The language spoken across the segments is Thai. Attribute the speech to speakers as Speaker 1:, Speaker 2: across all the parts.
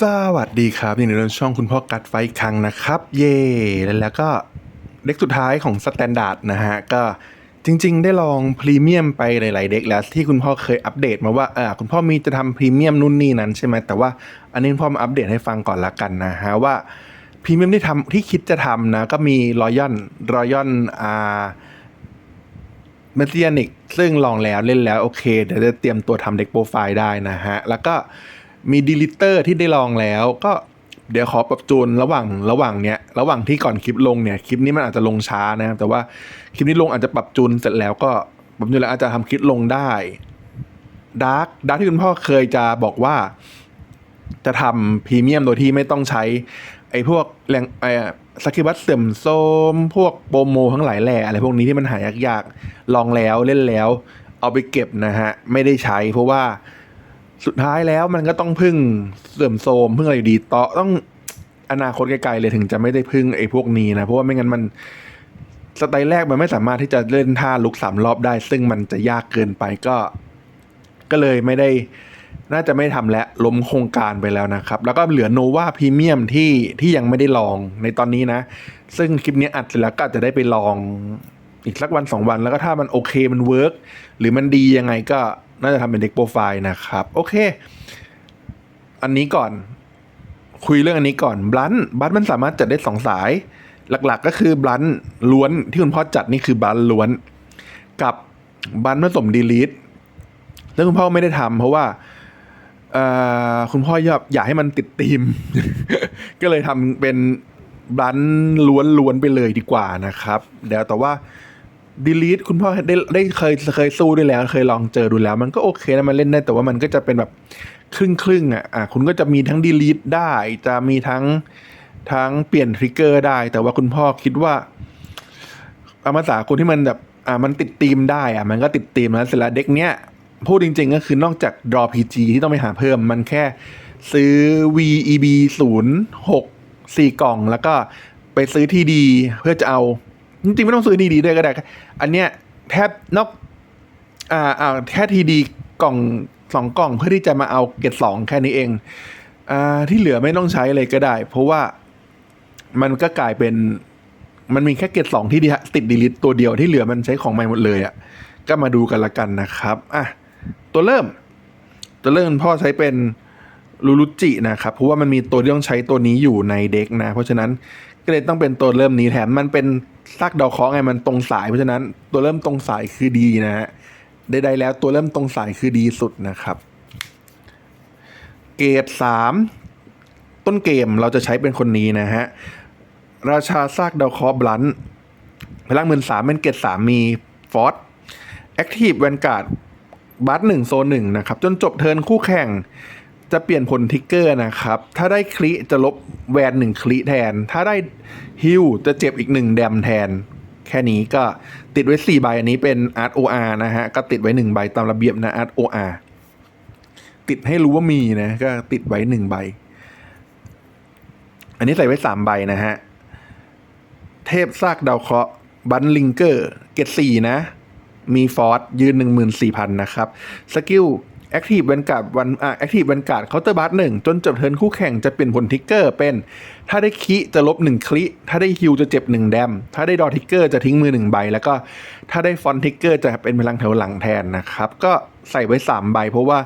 Speaker 1: สวัสดีครับยินดีต้อนรับช่องคุณพ่อกัดไฟครั้งนะครับ เย่แล้วแล้วก็เด็กสุดท้ายของสแตนดาร์ดนะฮะ ก็จริง ๆ ได้ลองพรีเมียมไปหลาย ๆ เด็กแล้ว ที่คุณพ่อเคยอัปเดตมาว่าเออคุณพ่อมีจะทำพรีเมียมนู่นนี่นั้นใช่ไหมแต่ว่าอันนี้พ่อมาอัปเดตให้ฟังก่อนละกันนะฮะ ว่าพรีเมียมที่ทำที่คิดจะทำนะ ก็มีรอยัลรอยัลอ่าเมสเซียนิกซึ่งลองแล้วเล่นแล้วโอเค เดี๋ยวจะเตรียมตัวทำเด็กโปรไฟล์ได้นะฮะ แล้วก็ มีดีลิเตอร์ที่ได้ลองแล้ว ก็เดี๋ยวขอปรับจูนระหว่างระหว่างเนี้ยระหว่างที่ก่อนคลิปลงเนี่ยคลิปนี้มันอาจจะลงช้านะครับแต่ว่าคลิปนี้ลงอาจจะปรับจูนเสร็จแล้วก็ปรับจูนแล้วอาจจะทำคลิปลงได้ดาร์กดาร์กที่คุณพ่อเคยจะบอกว่า จะทำพรีเมียมโดยที่ไม่ต้องใช้ไอ้พวกแรงไอ้สกิบัตเสื่อมโทมพวกโปรโมทั้งหลายแหล่อะไรพวกนี้ที่มันหายากๆ ลองแล้วเล่นแล้ว เอาไปเก็บนะฮะ ไม่ได้ใช้เพราะว่า สุดท้ายแล้วมันก็ต้องพึ่งเสื่อมโทรมพึ่งอะไรอยู่ดีต่อต้องอนาคตไกลๆเลยถึงจะไม่ได้พึ่งไอ้พวกนี้นะ เพราะว่าไม่งั้นมันสไตล์แรกมันไม่สามารถที่จะเล่นท่าลุกสามรอบได้ ซึ่งมันจะยากเกินไปก็ ก็เลยไม่ได้น่าจะไม่ทำและล้มโครงการไปแล้วนะครับ แล้วก็เหลือโนวาพรีเมียมที่ที่ยังไม่ได้ลองในตอนนี้นะ ซึ่งคลิปนี้อัดเสร็จแล้วก็อาจจะได้ไปลอง อีกสักวันสองวันแล้วก็ถ้ามันโอเคมันเวิร์กหรือมันดียังไงก็น่าจะทำเป็นเด็กโปรไฟล์นะครับ โอเค อันนี้ก่อนคุยเรื่องอันนี้ก่อนบลันบลันมันสามารถจัดได้สองสาย หลักๆก็คือบลันล้วนที่คุณพ่อจัดนี่คือบลันล้วน กับบลันผสมดีลิทซึ่งคุณพ่อไม่ได้ทำเพราะว่าคุณพ่อยอบอยากให้มันติดธีม ก็เลยทำเป็นบลันล้วนๆไปเลยดีกว่านะครับ เดี๋ยวแต่ว่า delete คุณพ่อได้ได้เคยเคยสู้ด้วยแล้ว เคยลองเจอดูแล้ว มันก็โอเคนะมันเล่นได้แต่ว่ามันก็จะเป็นแบบครึ่งครึ่งอะอะคุณก็จะมีทั้ง delete ได้ จะมีทั้งทั้งเปลี่ยนทริกเกอร์ได้ แต่ว่าคุณพ่อคิดว่าอามาสาคนที่มันแบบอ่ามันติดธีมได้อะมันก็ติดธีมแล้วเสร็จแล้วเด็กเนี้ยพูดจริง ๆ ก็คือนอกจาก draw PG ที่ต้องไปหาเพิ่ม มันแค่ซื้อ VEB 0 6 4 กล่อง แล้วก็ไปซื้อทีดีเพื่อจะเอา จริงๆไม่ต้องซื้อทีดีด้วยก็ได้ อันเนี้ยแทบนอกอ่าอ่าแค่ทีดีกล่องสองกล่องเพื่อที่จะมาเอาเกรดสองแค่นี้เองอ่าที่เหลือไม่ต้องใช้เลยก็ได้ เพราะว่ามันก็กลายเป็นมันมีแค่เกรดสองที่ติดดีลิตตัวเดียวที่เหลือมันใช้ของใหม่หมดเลยอะ่ะก็มาดูกันละกันนะครับอะตัวเริ่ม ตัวเริ่มพ่อใช้เป็นลูรุจินะครับ เพราะว่ามันมีตัวที่ต้องใช้ตัวนี้อยู่ในเด็กนะ เพราะฉะนั้นก็เลยต้องเป็นตัวเริ่มนี้แถมมันเป็น ซากดาวเคราะห์ไงมันตรงสายเพราะฉะนั้นตัวเริ่มตรงสายคือดีนะฮะใดๆแล้วตัวเริ่มตรงสายคือดีสุดนะครับ เกรดสามต้นเกมเราจะใช้เป็นคนนี้นะฮะราชาซากดาวคราะห์บลันพลังหมื่นสามเป็นเกรดสามมีฟอสแอคทีฟแวนการ์ดบัตหนึ่งโซนหนึ่งนะครับ จนจบเทินคู่แข่ง จะเปลี่ยนผลทิกเกอร์นะครับ ถ้าได้คลิจะลบแวนหนึ่งคลิแทน ถ้าได้ฮิวจะเจ็บอีกหนึ่งแดมแทน แค่นี้ก็ติดไว้สี่ใบอันนี้เป็น ROR นะฮะ ก็ติดไว้หนึ่งใบตามระเบียบนะ ROR ติดให้รู้ว่ามีนะ ก็ติดไว้หนึ่งใบ อันนี้ใส่ไว้สามใบนะฮะ เทพซากดาวเคราะห์บันลิงเกอร์ เกตสี่นะ มีฟอร์สยืนหนึ่งหมื่นสี่พันนะครับ สกิล แอคทีฟแวนการ์ดวันอ่าแอคทีฟแวนการ์ดเคาน์เตอร์บัตหนึ่งจนจบเทิร์นคู่แข่งจะเปลี่ยนผลทิกเกอร์เป็น ถ้าได้คิจะลบหนึ่งคลิถ้าได้ฮิวจะเจ็บหนึ่งแดม ถ้าได้ดอทิกเกอร์จะทิ้งมือหนึ่งใบ แล้วก็ถ้าได้ฟอนทิกเกอร์จะเป็นพลังแถวหลังแทนนะครับ ก็ใส่ไว้สามใบ เพราะว่า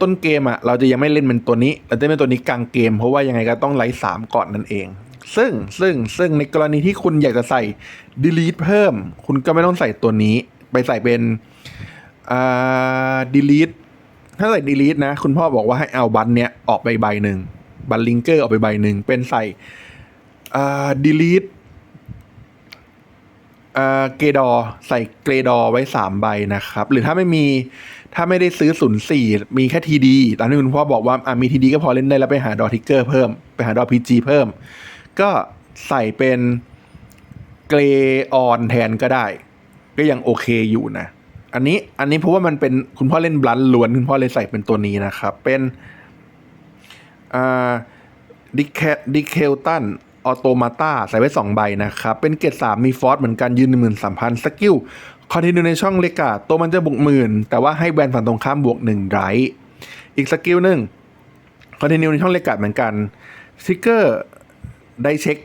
Speaker 1: ต้นเกมอะเราจะยังไม่เล่นเป็นตัวนี้ เราจะเป็นตัวนี้กลางเกม เพราะว่ายังไงก็ต้องไล่สามก่อนนั่นเองซึ่งซึ่งซึ่งในกรณีที่คุณอยากจะใส่ delete เพิ่ม คุณก็ไม่ต้องใส่ตัวนี้ ไปใส่เป็นอ่า delete ถ้าใส่ delete นะ คุณพ่อบอกว่าให้เอาบันเนี้ยออกไปใบหนึ่งบันลิงเกอร์ออกไปใบหนึ่งเป็นใส่อ่า delete อ่าเกดอใส่เกรดอไว้สามใบนะครับ หรือถ้าไม่มีถ้าไม่ได้ซื้อศูนย์สี่มีแค่ทีดีตามที่คุณพ่อบอกว่าอ่ามีทีดีก็พอเล่นได้แล้วไปหาดอทิกเกอร์เพิ่มไปหาดอพีจีเพิ่ม ก็ใส่เป็นเกรออนแทนก็ได้ ก็ยังโอเคอยู่นะ อันนี้อันนี้เพราะว่ามันเป็นคุณพ่อเล่นบลันล้วนคุณพ่อเลยใส่เป็นตัวนี้นะครับ เป็นอ่าดิเคดิเคลตันออโตมาตาใส่ไว้สองใบนะครับ เป็นเกรดสามมีฟอสเหมือนกันยืนหนึ่งหมื่นสามพันสกิลคอนติเนียในช่องเลกาตัวมันจะบวกหมื่นแต่ว่าให้แบรนด์ฝั่งตรงข้ามบวกหนึ่งไรอีกสกิลหนึ่งคอนติเนียในช่องเลกาดเหมือนกันทริกเกอร์ได้เช็ค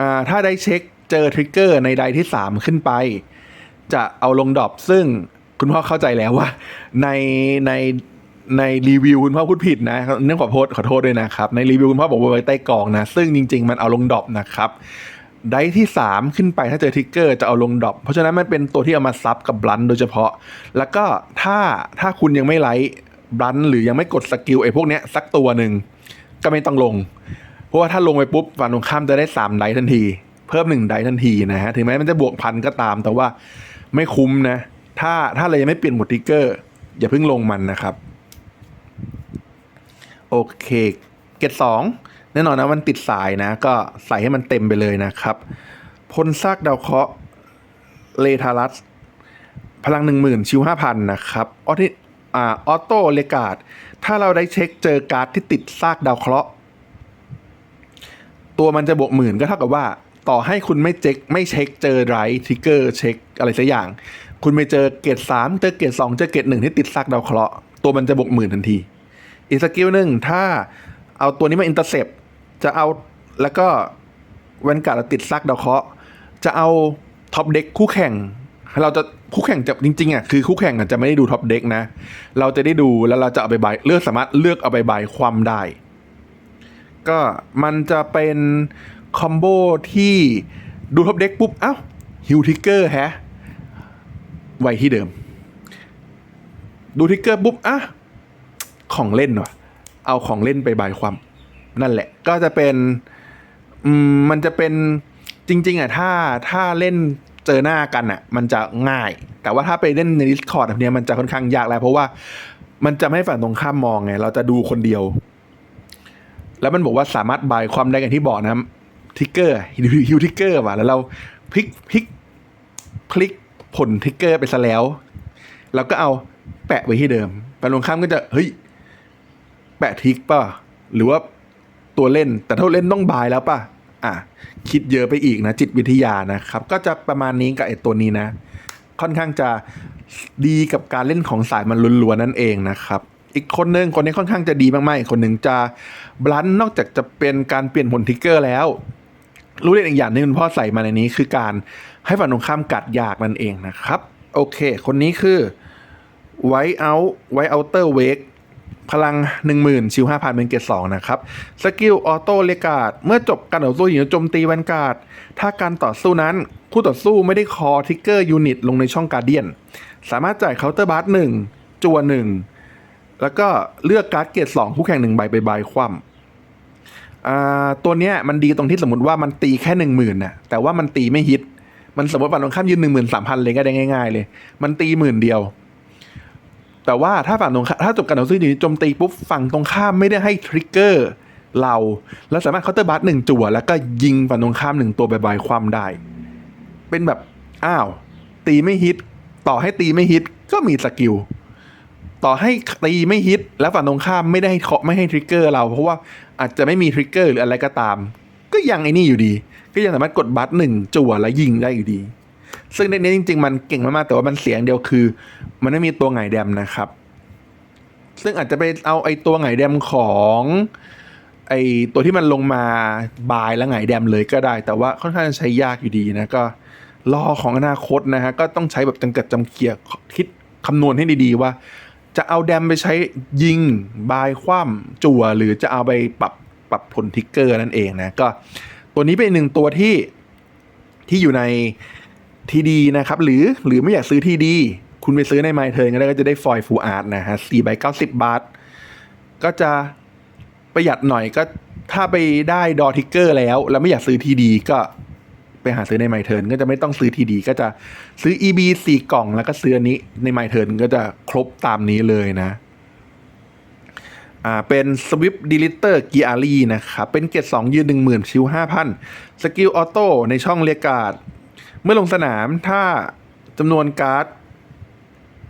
Speaker 1: อ่าถ้าได้เช็คเจอทริกเกอร์ในไดที่ 3 ขึ้นไป จะเอาลงดรอปซึ่งคุณพ่อเข้าใจแล้วว่า ในในในรีวิวคุณพ่อพูดผิดนะเนื่องขอโทษขอโทษด้วยนะครับ ในรีวิวคุณพ่อบอกว่าไว้ใต้กล่องนะ ซึ่งจริง ๆ มันเอาลงดรอปนะครับไดที่ 3 ขึ้นไปถ้าเจอทิกเกอร์จะเอาลงดรอปเพราะฉะนั้นมันเป็นตัวที่เอามาซับกับบลันโดยเฉพาะ แล้วก็ถ้าถ้าคุณยังไม่ไลท์บลันหรือยังไม่กดสกิลไอ้พวกเนี้ยสักตัวหนึ่งก็ไม่ต้องลง เพราะว่าถ้าลงไปปุ๊บฝั่งตรงข้ามจะได้3ไดทันที เพิ่ม1ไดทันทีนะฮะถึงแม้มันจะบวกพันก็ตามแต่ว่า ไม่คุ้มนะ ถ้าถ้าเรายังไม่เปลี่ยนหมดทิกเกอร์ อย่าเพิ่งลงมันนะครับ โอเค เกตสองแน่นอนนะมันติดสายนะ ก็ใส่ให้มันเต็มไปเลยนะครับพลซากดาวเคราะห์เลทารัสพลังหนึ่งหมื่นชิวห้าพันนะครับออทิอ่าออโต้เลกาดถ้าเราได้เช็คเจอการ์ดที่ติดซากดาวเคราะห์ตัวมันจะบวกหมื่นก็เท่ากับว่า ต่อให้คุณไม่เช็คไม่เช็คเจอไรทริกเกอร์เช็คอะไรสักอย่าง คุณไปเจอเกรดสามเจอเกรดสองเจอเกรดหนึ่งที่ติดซากดาวเคราะห์ตัวมันจะบวกหมื่นทันที อีกสกิลหนึ่งถ้าเอาตัวนี้มาอินเตอร์เซปจะเอาแล้วก็แวนการ์ดติดซากดาวเคราะห์จะเอาท็อปเด็กคู่แข่ง เราจะคู่แข่งจะจริงๆอะคือคู่แข่งอะจะไม่ได้ดูท็อปเด็กนะ เราจะได้ดูแล้วเราจะเอาไปบเลือกสามารถเลือกเอาไปบความได้ ก็มันจะเป็น คอมโบที่ดูท็อปเด็กปุ๊บ เอ้าฮิวทิกเกอร์แฮะไวที่เดิม ดูทิกเกอร์ปุ๊บ อะ ของเล่นว่ะ เอาของเล่นไปบายความ นั่นแหละ ก็จะเป็น อืม มันจะเป็นจริง ๆ อะ ถ้าถ้าเล่นเจอหน้ากันอะ มันจะง่าย แต่ว่าถ้าไปเล่นใน Discord แบบเนี้ยมันจะค่อนข้างยากแล้ว เพราะว่ามันจะไม่ฝั่งตรงข้ามมองไง เราจะดูคนเดียว แล้วมันบอกว่าสามารถบายความได้กันที่บอกนะ ทิกเกอร์ฮิวทิกเกอร์ว่ะแล้วเราพลิกพลิกพลิกผลทิกเกอร์ไปซะแล้วเราก็เอาแปะไว้ที่เดิมฝั่งตรงข้ามก็จะเฮ้ยแปะทิกป่ะหรือว่าตัวเล่น แต่ถ้าเล่นต้องบายแล้วป่ะอะคิดเยอะไปอีกนะ จิตวิทยานะครับ ก็จะประมาณนี้กับไอ้ตัวนี้นะ ค่อนข้างจะดีกับการเล่นของสายมันล้วนๆนั่นเองนะครับ อีกคนหนึ่งคนนี้ค่อนข้างจะดีมากๆอีกคนหนึ่งจะบลันนอกจากจะเป็นการเปลี่ยนผลทิกเกอร์แล้ว รู้เล่นอีกอย่างหนึงคุณพ่อใส่มาในนี้คือการให้ฝั่งตรงข้ามกัดยากนั่นเองนะครับ โอเค คนนี้คือไวเอาไวเอาเตอร์เวกพลัง 10,000 ชิว 5,000 เป็นเกรด2นะครับ สกิล ออโต้เลกาด เมื่อจบการต่อสู้หญิงโจมตีแวนการ์ด ถ้าการต่อสู้นั้นคู่ต่อสู้ไม่ได้คอทิกเกอร์ยูนิตลงในช่องการเดียน สามารถจ่ายเคาน์เตอร์บาร์หนึ่งจัวหนึ่งแล้วก็เลือกการ์ดเกรดสองคู่แข่งหนึ่งใบไปใบคว่ำ ตัวเนี้ยมันดีตรงที่สมมติว่ามันตีแค่หนึ่งหมื่นน่ะแต่ว่ามันตีไม่ฮิต มันสมมติฝั่งตรงข้ามยืนหนึ่งหมื่นสามพันเลยก็ได้ง่าย ๆ เลย มันตีหมื่นเดียว แต่ว่าถ้าฝั่งตรงข้าถ้าจบการต่อสู้อยู่โจมตีปุ๊บฝั่งตรงข้ามไม่ได้ให้ทริกเกอร์เราแล้วสามารถเคาน์เตอร์บัตหนึ่งจั่วแล้วก็ยิงฝั่งตรงข้ามหนึ่งตัวใบๆความได้ เป็นแบบอ้าว ตีไม่ฮิต ต่อให้ตีไม่ฮิตก็มีสกิลต่อให้ตีไม่ฮิตแล้วฝั่งตรงข้ามไม่ได้เคาะไม่ให้ทริกเกอร์เรา เพราะว่า อาจจะไม่มีทริกเกอร์หรืออะไรก็ตาม ก็ยังไอ้นี่อยู่ดี ก็ยังสามารถกดบัตหนึ่งจั่วแล้วยิงได้อยู่ดี ซึ่งในนี้จริง ๆ มันเก่งมากๆ แต่ว่ามันเสียงเดียวคือ มันไม่มีตัวไงแดมนะครับ ซึ่งอาจจะไปเอาไอ้ตัวไงแดมของไอ้ตัวที่มันลงมาบายแล้วไงแดมเลยก็ได้ แต่ว่าค่อนข้างจะใช้ยากอยู่ดีนะก็รอของอนาคตนะฮะก็ต้องใช้แบบจำกัดจำเกียร์คิดคำนวณให้ดีๆว่า จะเอาแดมไปใช้ยิงบายคว่ำจั่วหรือจะเอาไปปรับปรับผลทิกเกอร์นั่นเองนะ ก็ตัวนี้เป็นหนึ่งตัวที่ที่อยู่ในทีดีนะครับ หรือหรือไม่อยากซื้อทีดีคุณไปซื้อในไมเทิร์นก็ได้ก็จะได้ฟอยล์ฟูอาร์ตนะฮะสี่ใบเก้าสิบบาท ก็จะประหยัดหน่อยก็ถ้าไปได้ดอทิกเกอร์แล้ว แล้วไม่อยากซื้อทีดีก็ ไปหาซื้อในไมเทิร์นก็จะไม่ต้องซื้อทีดีก็จะซื้อ EB สี่กล่องแล้วก็ซื้ออันนี้ในไมเทิร์นก็จะครบตามนี้เลยนะอ่าเป็น Swift Deleter g e a r y นะครับ เป็นเกรด2ยืน10,000ชิว5,000สกิลออโต้ในช่องเรียกาด เมื่อลงสนามถ้าจำนวนการ์ด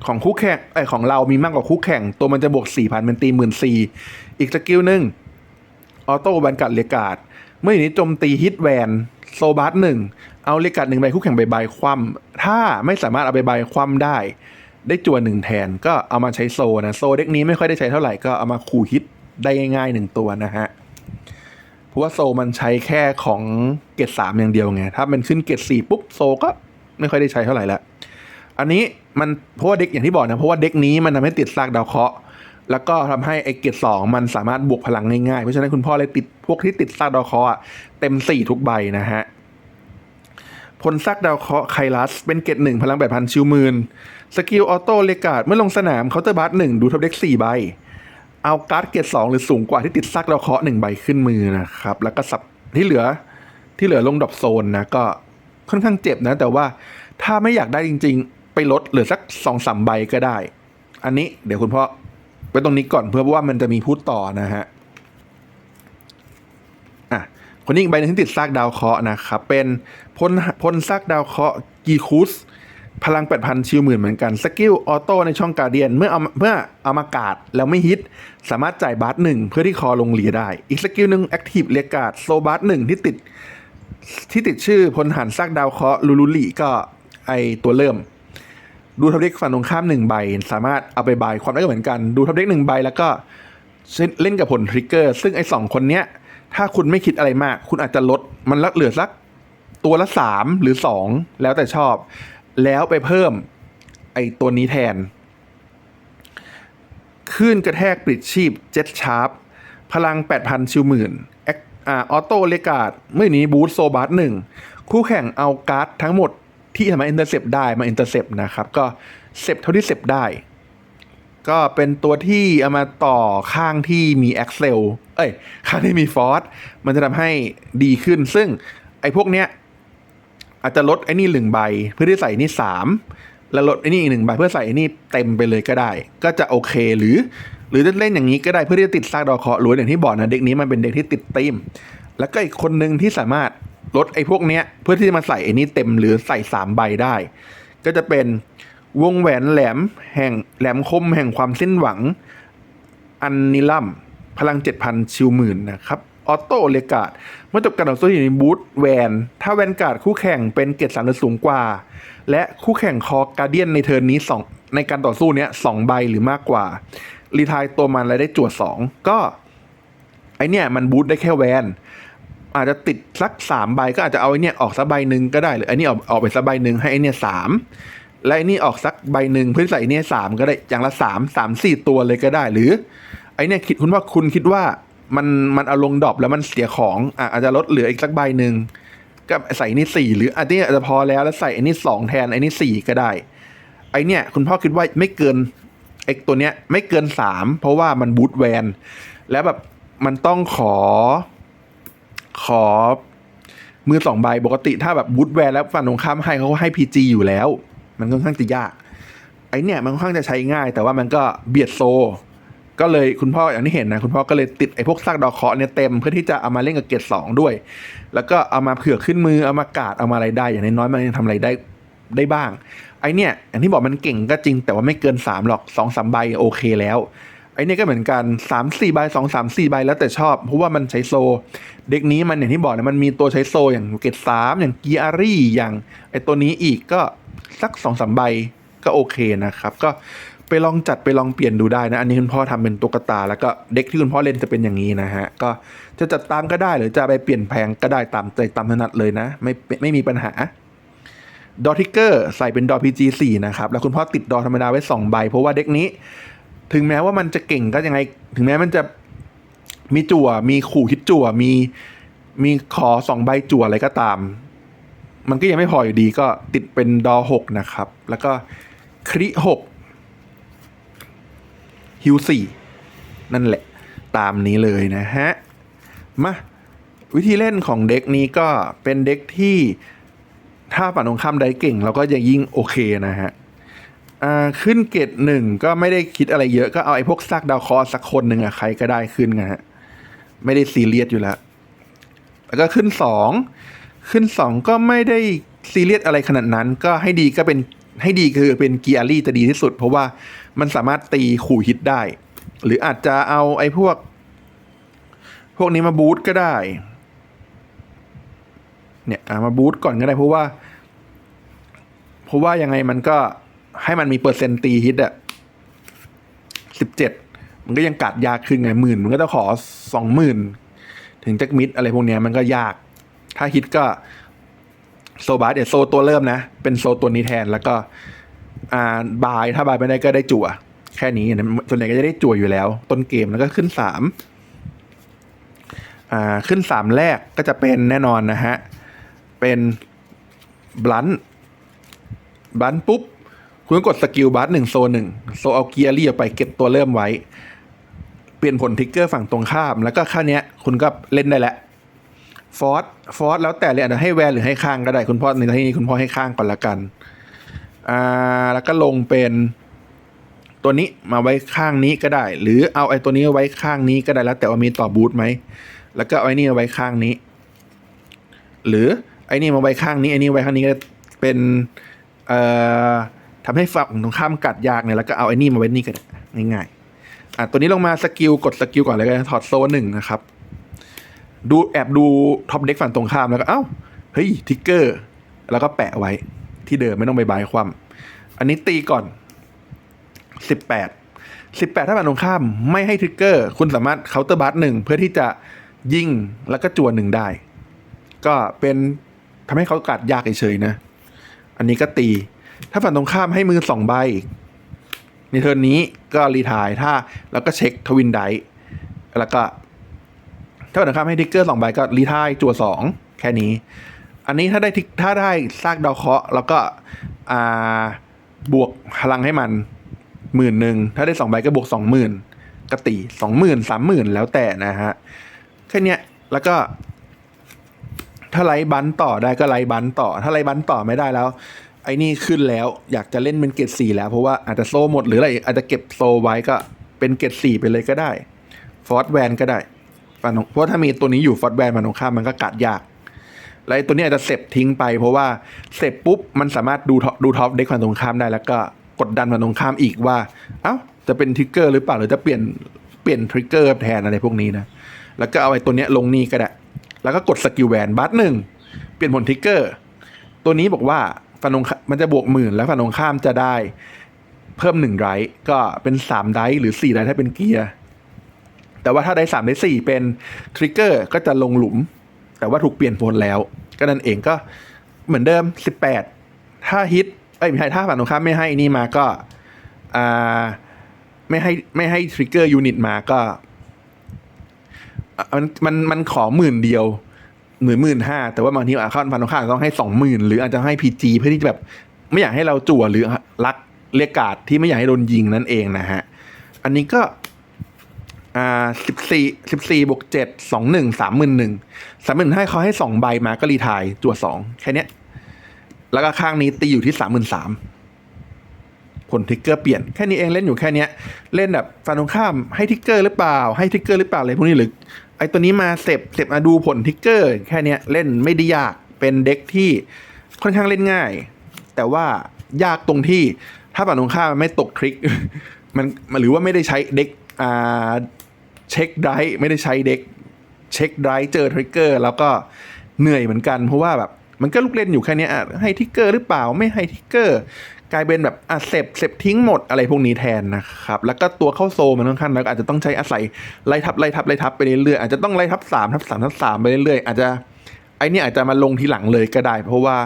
Speaker 1: ของคู่แข่งไอของเรามีมากกว่าคู่แข่ง ตัวมันจะบวก4,000เป็นตี14,000อีกสกิลหนึ่งออโต้แวนการ์ดเรียกาด เมื่ออย่างนี้โจมตีฮิตแวน โซบัสหนึ่งเอาเรียกการ์ดหนึ่งใบคู่แข่งใบใบคว่ำถ้าไม่สามารถเอาใบใบคว่ำได้ ได้จวนหนึ่งแทนก็เอามาใช้โซนะโซเด็กนี้ไม่ค่อยได้ใช้เท่าไหร่ก็เอามาคูฮิตได้ง่ายๆหนึ่งตัวนะฮะเพราะว่าโซมันใช้แค่ของเกรดสามอย่างเดียวไงถ้ามันขึ้นเกรดสี่ปุ๊บโซก็ไม่ค่อยได้ใช้เท่าไหร่ละอันนี้มันเพราะว่าเด็กอย่างที่บอกนะเพราะว่าเด็กนี้มันทำให้ติดซากดาวเคราะห์ แล้วก็ทำให้ไอเกรดสองมันสามารถบวกพลังง่ายๆ เพราะฉะนั้นคุณพ่อเลยติดพวกที่ติดซากดาวเคราะห์อะเต็มสี่ทุกใบนะฮะพลซากดาวเคราะห์ไคลัส เป็นเกรดหนึ่งพลังแปดพันชิวมืนสกิลออโต้เลกาดเมื่อลงสนามเคาน์เตอร์บัสหนึ่งดูทับเด็กสี่ใบ เอาการ์ดเกรดสองหรือสูงกว่าที่ติดซากดาวเคราะห์หนึ่งใบขึ้นมือนะครับ แล้วก็สับที่เหลือที่เหลือลงดรอปโซนนะก็ค่อนข้างเจ็บนะ แต่ว่าถ้าไม่อยากได้จริง ๆ ไปลดเหลือสักสองสามใบก็ได้ อันนี้เดี๋ยวคุณพ่อ ไว้ตรงนี้ก่อนเพื่อว่ามันจะมีพูดต่อนะฮะอะคนนี้อีกใบนึงที่ติดซากดาวเคราะห์นะครับ เป็นพลพลซากดาวเคราะห์กีคุสพลัง 8,000 ชิวหมื่นเหมือนกัน สกิลออโต้ในช่องการเดียน เมื่อเอาเมื่อเอามากาดแล้วไม่ฮิต สามารถจ่ายบาร์หนึ่งเพื่อที่คอลงเหลียได้ อีกสกิลหนึ่งแอคทีฟเรียกาดโซบาร์หนึ่งที่ติดที่ติดชื่อพลหารซากดาวเคราะห์ลูลูลีก็ไอตัวเริ่ม ดูทับเด็กฝั่งตรงข้ามหนึ่งใบ สามารถเอาไปบายความได้ก็เหมือนกัน ดูทับเด็กหนึ่งใบแล้วก็เล่นกับผลทริกเกอร์ ซึ่งไอ้สองคนเนี้ย ถ้าคุณไม่คิดอะไรมาก คุณอาจจะลดมันละเหลือสักตัวละสามหรือสองแล้วแต่ชอบ แล้วไปเพิ่มไอ้ตัวนี้แทนคลื่นกระแทกปลิดชีพเจ็ตชาร์ปพลัง 8,000 ชิวหมื่นอคอ่าออโต้เลกาดเมื่อนี้บูทโซบาร์หนึ่งคู่แข่งเอาการ์ดทั้งหมด ที่สามารถอินเตอร์เซปได้มาอินเตอร์เซปนะครับ ก็เซปเท่าที่เซปได้ ก็เป็นตัวที่เอามาต่อข้างที่มี Excel เอ้ย ข้างที่มีฟอร์สมันจะทำให้ดีขึ้น ซึ่งไอ้พวกเนี้ยอาจจะลดไอ้นี่หนึ่งใบ เพื่อที่ใส่นี่สามแล้วลดไอ้นี่อีกหนึ่งใบเพื่อใส่ไอ้นี่เต็มไปเลยก็ได้ ก็จะโอเคหรือ หรือจะเล่นอย่างนี้ก็ได้เพื่อที่จะติดซากดอกเคราะหรืออย่างที่บอกนะเด็กนี้มันเป็นเด็กที่ติดตีม แล้วก็อีกคนหนึ่งที่สามารถ ลดไอ้พวกเนี้ยเพื่อที่จะมาใส่ไอ้นี่เต็มหรือใส่สามใบได้ ก็จะเป็นวงแหวนแหลมแห่งแหลมคมแห่งความสิ้นหวัง อันนิลัมพลัง7,000ชิวหมื่นนะครับออโต้เลกาดเมื่อจบการต่อสู้อยู่ในบูธแวน ถ้าแวนการ์ดคู่แข่งเป็นเกรดสามหรือสูงกว่า และคู่แข่งคอการเดียนในเทิร์นนี้สองในการต่อสู้เนี้ยสองใบหรือมากกว่า รีทายตัวมันแล้วได้จวดสองก็ ไอเนี้ยมันบูทได้แค่แวน อาจจะติดสักสามใบก็อาจจะเอาไอเนี้ยออกสักใบหนึ่งก็ได้หรือไอเนี้ออกออกไปสักใบหนึ่งให้ไอเนี้ยสามและไอนี่ออกสักใบหนึ่งเพื่อใส่ไอเนี้ยสามก็ได้อย่างละสามสามสี่ตัวเลยก็ได้ หรือ ไอเนี้ยคิดคุณว่าคุณคิดว่ามันมันเอาลงดรอปแล้วมันเสียของอะอาจจะลดเหลืออีกสักใบหนึ่งก็ใส่นี่สี่หรืออันนี้อาจจะพอแล้วแล้วใส่ไอนี่สองแทนไอนี่สี่ก็ได้ ไอเนี้ยคุณพ่อคิดว่าไม่เกินไอตัวเนี้ยไม่เกินสามเพราะว่ามันบูทแวน แล้วแบบมันต้องขอ ขอมือสองใบปกติถ้าแบบบูทแวนแล้วฝั่งตรงข้ามให้เขาให้พีจีอยู่แล้ว มันค่อนข้างจะยาก ไอเนี่ยมันค่อนข้างจะใช้ง่าย แต่ว่ามันก็เบียดโซ ก็เลยคุณพ่ออย่างที่เห็นนะ คุณพ่อก็เลยติดไอ้พวกซากดอกเคาะเนี่ยเต็มเพื่อที่จะเอามาเล่นกับเกรดสองด้วย แล้วก็เอามาเผื่อขึ้นมือเอามากาดเอามาอะไรได้ อย่างน้อยมันยังทำอะไรได้ได้บ้าง ไอเนี่ยอย่างที่บอกมันเก่งก็จริง แต่ว่าไม่เกินสามหรอกสองสามใบโอเคแล้ว ไอเนี่ยก็เหมือนกันสามสี่ใบสองสามสี่ใบแล้วแต่ชอบ เพราะว่ามันใช้โซ เด็กนี้มันอย่างที่บอกนะมันมีตัวใช้โซอย่างเกตสามอย่างกีอารี่อย่างไอตัวนี้อีกก็สักสองสามใบก็โอเคนะครับ ก็ไปลองจัดไปลองเปลี่ยนดูได้นะ อันนี้คุณพ่อทำเป็นตุ๊กตา แล้วก็เด็กที่คุณพ่อเล่นจะเป็นอย่างนี้นะฮะ ก็จะจัดตามก็ได้หรือจะไปเปลี่ยนแพงก็ได้ตามใจตามถนัดเลยนะ ไม่ไม่มีปัญหาดอทิกเกอร์ใส่เป็นดอพีจีสี่นะครับ แล้วคุณพ่อติดดอธรรมดาไว้สองใบ เพราะว่าเด็กนี้ ถึงแม้ว่ามันจะเก่งก็ยังไง ถึงแม้มันจะมีจั่ว มีขู่คิดจั่ว มีมีขอสองใบจั่วอะไรก็ตาม มันก็ยังไม่พออยู่ดีก็ติดเป็นดอหกนะครับ แล้วก็คริหกฮิวสี่นั่นแหละตามนี้เลยนะฮะ มา วิธีเล่นของเด็กนี้ก็เป็นเด็กที่ถ้าฝั่งตรงข้ามได้เก่ง เราก็จะยิ่งโอเคนะฮะ ขึ้นเกตหนึ่งก็ไม่ได้คิดอะไรเยอะก็เอาไอ้พวกซากดาวคราะห์สักคนหนึ่งอะใครก็ได้ขึ้นนะฮะไม่ได้ซีเรียสอยู่แล้วแล้วก็ขึ้นสองขึ้นสองก็ไม่ได้ซีเรียสอะไรขนาดนั้น ก็ให้ดีก็เป็นให้ดีคือเป็นเกียร์ลี่จะดีที่สุด เพราะว่ามันสามารถตีขู่ฮิตได้ หรืออาจจะเอาไอ้พวก พวกนี้มาบูทก็ได้ เนี่ยมาบูทก่อนก็ได้เพราะว่า เพราะว่ายังไงมันก็ ให้มันมีเปอร์เซ็นต์ตีฮิตอะสิบเจ็ดมันก็ยังกัดยากขึ้นไงหมื่นมันก็ต้องขอสองหมื่นถึงจะมิดอะไรพวกเนี้ยมันก็ยาก ถ้าฮิตก็โซบาสเดี๋ยวโซตัวเริ่มนะ เป็นโซตัวนี้แทนแล้วก็ อ่าบายถ้าบายไม่ได้ก็ได้จั่ว แค่นี้นะส่วนใหญ่ก็จะได้จั่วอยู่แล้ว ต้นเกมแล้วก็ขึ้นสามอ่าขึ้นสามแรกก็จะเป็นแน่นอนนะฮะ เป็นบลันบลันปุ๊บ คุณกดสกิลบัสหนึ่งโซหนึ่งโซเอาเกียร์เรี่ออกไปเก็บตัวเริ่มไว้ เปลี่ยนผลทิกเกอร์ฝั่งตรงข้าม แล้วก็ค่าเนี้ย คุณก็เล่นได้แล้วฟอร์สฟอร์สแล้วแต่เลยอาจจะให้แวนหรือให้ข้างก็ได้ คุณพ่อในที่นี้คุณพ่อให้ข้างก่อนละกันอ่าแล้วก็ลงเป็นตัวนี้มาไว้ข้างนี้ก็ได้ หรือเอาไอ้ตัวนี้ไว้ข้างนี้ก็ได้แล้วแต่ว่ามีต่อบูทไหมแล้วก็เอาไอ้นี่ไว้ข้างนี้ หรือไอ้นี่มาไว้ข้างนี้ไอ้นี่ไว้ข้างนี้ก็เป็นเอ่อ ทำให้ฝั่งตรงข้ามกัดยากเนี่ยแล้วก็เอาไอ้นี่มาไว้นี่ก็ได้ง่ายๆอะตัวนี้ลงมาสกิลกดสกิลก่อนเลยก็ได้ถอดโซนหนึ่งนะครับ ดูแอบดูท็อปเด็กฝั่งตรงข้ามแล้วก็เอ้าเฮ้ยทิกเกอร์ แล้วก็แปะไว้ที่เดิมไม่ต้องไปบายความอันนี้ตีก่อนสิบแปดสิบแปดถ้าฝั่งตรงข้ามไม่ให้ทิกเกอร์ คุณสามารถเคาน์เตอร์บัสหนึ่งเพื่อที่จะยิงแล้วก็จวนหนึ่งได้ ก็เป็นทำให้เขากัดยากเฉยๆนะ อันนี้ก็ตี ถ้าฝั่งตรงข้ามให้มือสองใบในเทิร์นนี้ก็รีทายถ้าแล้วก็เช็คทวินไดแล้วก็ ถ้าฝั่งตรงข้ามให้ทิกเกอร์สองใบก็รีทายจั่วสองแค่นี้ อันนี้ถ้าได้ทิกถ้าได้ซากดาวเคราะห์แล้วก็อ่าบวกพลังให้มันหมื่นหนึ่งถ้าได้สองใบก็บวกสองหมื่นกตีสองหมื่นสามหมื่นแล้วแต่นะฮะแค่นี้แล้วก็ถ้าไลบันต่อได้ก็ไลบันต่อ ถ้าไลบันต่อไม่ได้แล้ว ไอ้นี่ขึ้นแล้วอยากจะเล่นเป็นเกรดสี่แล้ว เพราะว่าอาจจะโซ่หมดหรืออะไรอาจจะเก็บโซไว้ก็เป็นเกรดสี่ไปเลยก็ได้ฟอร์ดแวนก็ได้ฝั่งตรงเพราะถ้ามีตัวนี้อยู่ฟอร์ดแวนมันตรงข้ามมันก็กัดยากแล้วไอ้ตัวนี้อาจจะเสพทิ้งไป เพราะว่าเสพปุ๊บมันสามารถดูดูท็อปเด็กฝั่งตรงข้ามได้แล้วก็กดดันฝั่งตรงข้ามอีกว่า เอ้าจะเป็นทริกเกอร์หรือเปล่าหรือจะเปลี่ยนเปลี่ยนทริกเกอร์แทนอะไรพวกนี้นะแล้วก็เอาไอ้ตัวนี้ลงนี่ก็ได้ แล้วก็กดสกิลแวนบัตหนึ่งเปลี่ยนผลทริกเกอร์ตัวนี้บอกว่า ฝั่งตรงมันจะบวกหมื่นแล้วฝั่งตรงข้ามจะได้เพิ่มหนึ่งไรก็เป็นสามไรหรือสี่ไรถ้าเป็นเกียร์แต่ว่าถ้าได้สามได้สี่เป็นทริกเกอร์ก็จะลงหลุม แต่ว่าถูกเปลี่ยนโฟนแล้ว ก็นั่นเองก็เหมือนเดิม18ถ้าฮิตเอ้ไม่ใช่ถ้าฝั่งตรงข้ามไม่ให้นี่มาก็อ่าไม่ให้ไม่ให้ทริกเกอร์ยูนิตมาก็มันมันมันขอหมื่นเดียว หมื่นหมื่นห้าแต่ว่าบางทีอาคอนฝั่งตรงข้าต้องให้สองหมื่นหรืออาจจะให้พีจีเพื่อที่จะแบบไม่อยากให้เราจั่วหรือลักเรียกการ์ดที่ไม่อยากให้โดนยิงนั่นเองนะฮะ อันนี้ก็อ่าสิบสี่สิบสี่บวกเจ็ดสองหนึ่งสามหมื่นหนึ่งสามหมื่นให้เขาให้สองใบมาก็รีทายจั่วสองแค่เนี้ย แล้วก็ข้างนี้ตีอยู่ที่สามหมื่นสามผลทิกเกอร์เปลี่ยนแค่นี้เองเล่นอยู่แค่เนี้ย เล่นแบบฟันตรงข้ามให้ทิกเกอร์หรือเปล่า ให้ทิกเกอร์หรือเปล่าอะไรพวกนี้หรือ ไอตัวนี้มาเสพเสพมาดูผลทิกเกอร์แค่เนี้ยเล่นไม่ได้ยากเป็นเด็กที่ค่อนข้างเล่นง่าย แต่ว่ายากตรงที่ถ้าฝั่งตรงข้ามไม่ตกทริกมันหรือว่าไม่ได้ใช้เด็กอ่าเช็คไดร์ไม่ได้ใช้เด็กเช็คไดร์เจอทริกเกอร์แล้วก็เหนื่อยเหมือนกัน เพราะว่าแบบมันก็ลูกเล่นอยู่แค่เนี้ยให้ทิกเกอร์หรือเปล่าไม่ให้ทิกเกอร์ กลายเป็นแบบอะเสพเสพทิ้งหมดอะไรพวกนี้แทนนะครับ แล้วก็ตัวเข้าโซมันค่อนข้างแล้วอาจจะต้องใช้อาศัยไล่ทับไล่ทับไล่ทับไปเรื่อยๆอาจจะต้องไล่ทับสามทับสามทับสามไปเรื่อยๆอาจจะไอเนี่ยอาจจะมาลงทีหลังเลยก็ได้ เพราะว่า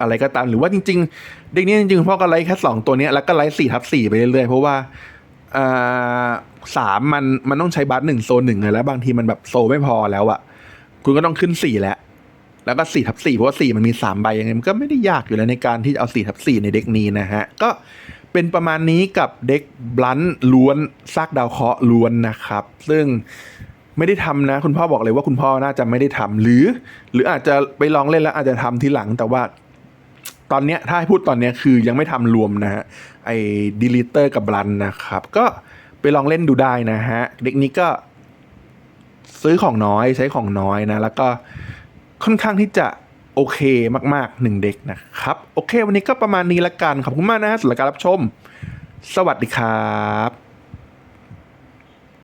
Speaker 1: อะไรก็ตามหรือว่าจริง ๆ เด็กนี้จริงๆพ่อก็ไลฟ์แค่สองตัวเนี้ยแล้วก็ไลฟ์สี่ทับสี่ไปเรื่อยๆเพราะว่าอ่าสามมันมันต้องใช้บัตหนึ่งโซนหนึ่งไงแล้ว บางทีมันแบบโซไม่พอแล้วอะคุณก็ต้องขึ้นสี่แล้ว แล้วก็สี่ทับสี่เพราะว่าสี่มันมีสามใบยังไงมันก็ไม่ได้ยากอยู่แล้วในการที่จะเอาสี่ทับสี่ในเด็กนี้นะฮะ ก็เป็นประมาณนี้กับเด็กบลันล้วนซากดาวเคราะห์ล้วนนะครับ ซึ่งไม่ได้ทำนะ คุณพ่อบอกเลยว่าคุณพ่อน่าจะไม่ได้ทำหรือ หรืออาจจะไปลองเล่นแล้วอาจจะทำทีหลังแต่ว่าตอนเนี้ยถ้าให้พูดตอนเนี้ยคือยังไม่ทำรวมนะฮะไอ้ดีลิเตอร์กับบลันนะครับ ก็ไปลองเล่นดูได้นะฮะ เด็กนี้ก็ซื้อของน้อยใช้ของน้อยนะ แล้วก็ ค่อนข้างที่จะโอเคมากๆหนึ่งเด็กนะครับ โอเค วันนี้ก็ประมาณนี้ละกัน ขอบคุณมากนะฮะสำหรับการรับชม สวัสดีครับ